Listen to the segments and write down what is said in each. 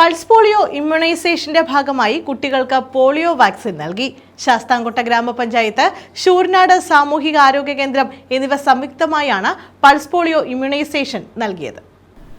Pulse polio ഇമ്മ്യൂണൈസേഷന്റെ ഭാഗമായി കുട്ടികൾക്ക് polio vaccine നൽകി. ശാസ്താംകോട്ട ഗ്രാമപഞ്ചായത്ത് ഷൂർനാട് സാമൂഹിക ആരോഗ്യ കേന്ദ്രം എന്നിവ സംയുക്തമായാണ് പൾസ് പോളിയോ ഇമ്മ്യൂണൈസേഷൻ നൽകിയത്.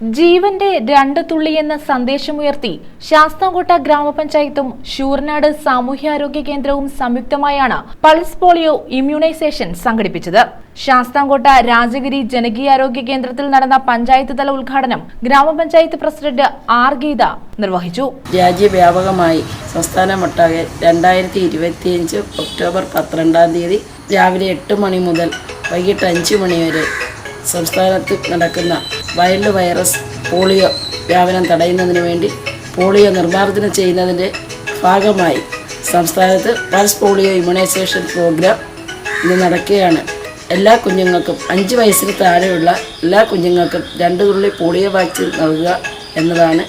ജീവന്റെ രണ്ട് തുള്ളി എന്ന സന്ദേശമുയർത്തി ശാസ്താംകോട്ട ഗ്രാമപഞ്ചായത്തും ശൂർനാട് സാമൂഹ്യാരോഗ്യ കേന്ദ്രവും സംയുക്തമായാണ് പൾസ് പോളിയോ ഇമ്മ്യൂണൈസേഷൻ സംഘടിപ്പിച്ചത്. ശാസ്താംകോട്ട രാജഗിരി ജനകീയാരോഗ്യ കേന്ദ്രത്തിൽ നടന്ന പഞ്ചായത്ത് തല ഉദ്ഘാടനം ഗ്രാമപഞ്ചായത്ത് പ്രസിഡന്റ് ആർ ഗീത നിർവഹിച്ചു. രാജ്യവ്യാപകമായി സംസ്ഥാനമൊട്ടാകെ രണ്ടായിരത്തി ഇരുപത്തിയഞ്ച് ഒക്ടോബർ പന്ത്രണ്ടാം തീയതി രാവിലെ എട്ട് മണി മുതൽ വൈകിട്ട് അഞ്ച് മണി വരെ സംസ്ഥാനത്ത് നടക്കുന്ന വൈൽഡ് വൈറസ് പോളിയോ വ്യാപനം തടയുന്നതിന് വേണ്ടി പോളിയോ നിർമ്മാർജനം ചെയ്യുന്നതിന്റെ ഭാഗമായി സംസ്ഥാനത്ത് പൾസ് പോളിയോ ഇമ്മ്യൂണൈസേഷൻ പ്രോഗ്രാം ഇന്ന് നടക്കുകയാണ്. എല്ലാ കുഞ്ഞുങ്ങൾക്കും അഞ്ച് വയസ്സിന് താഴെയുള്ള എല്ലാ കുഞ്ഞുങ്ങൾക്കും രണ്ട് തുള്ളി പോളിയോ വാക്സിൻ നൽകുക എന്നതാണ്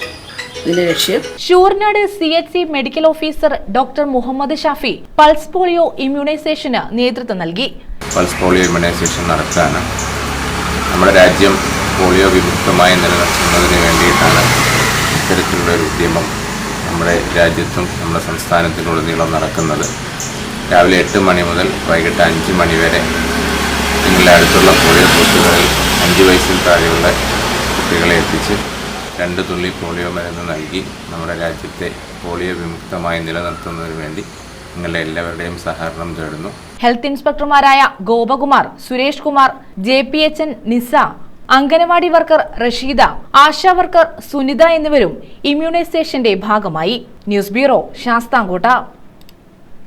ഇതിന്റെ ലക്ഷ്യം. Sooranad C H C medical officer doctor Muhammad Shafi pulse polio ഇമ്മ്യൂണൈസേഷന് നേതൃത്വം നൽകി. പൾസ് പോളിയോ ഇമ്മ്യൂണൈസേഷൻ നടത്താൻ നമ്മുടെ രാജ്യം പോളിയോ വിമുക്തമായി നിലനിർത്തുന്നതിന് വേണ്ടിയിട്ടാണ് ഇത്തരത്തിലുള്ള ഒരു ഉദ്യമം നമ്മുടെ രാജ്യത്തും നമ്മുടെ സംസ്ഥാനത്തിനുടനീളം നടക്കുന്നത്. രാവിലെ എട്ട് മണി മുതൽ വൈകിട്ട് അഞ്ച് മണി വരെ നിങ്ങളുടെ അടുത്തുള്ള പോളിയോ ബൂത്തുകളിൽ അഞ്ച് വയസ്സിൽ താഴെയുള്ള കുട്ടികളെ എത്തിച്ച് രണ്ട് തുള്ളി പോളിയോ മരുന്ന് നൽകി നമ്മുടെ രാജ്യത്തെ പോളിയോ വിമുക്തമായി നിലനിർത്തുന്നതിന് വേണ്ടി നിങ്ങളുടെ എല്ലാവരുടെയും സഹകരണം തേടുന്നു. Health ഇൻസ്പെക്ടർമാരായ Gopakumar Suresh Kumar J P H N Nisa anganwadi worker Rasheeda Asha worker Sunitha എന്നിവരും ഇമ്മ്യൂണൈസേഷന്റെ ഭാഗമായി. News bureau Sasthamcotta.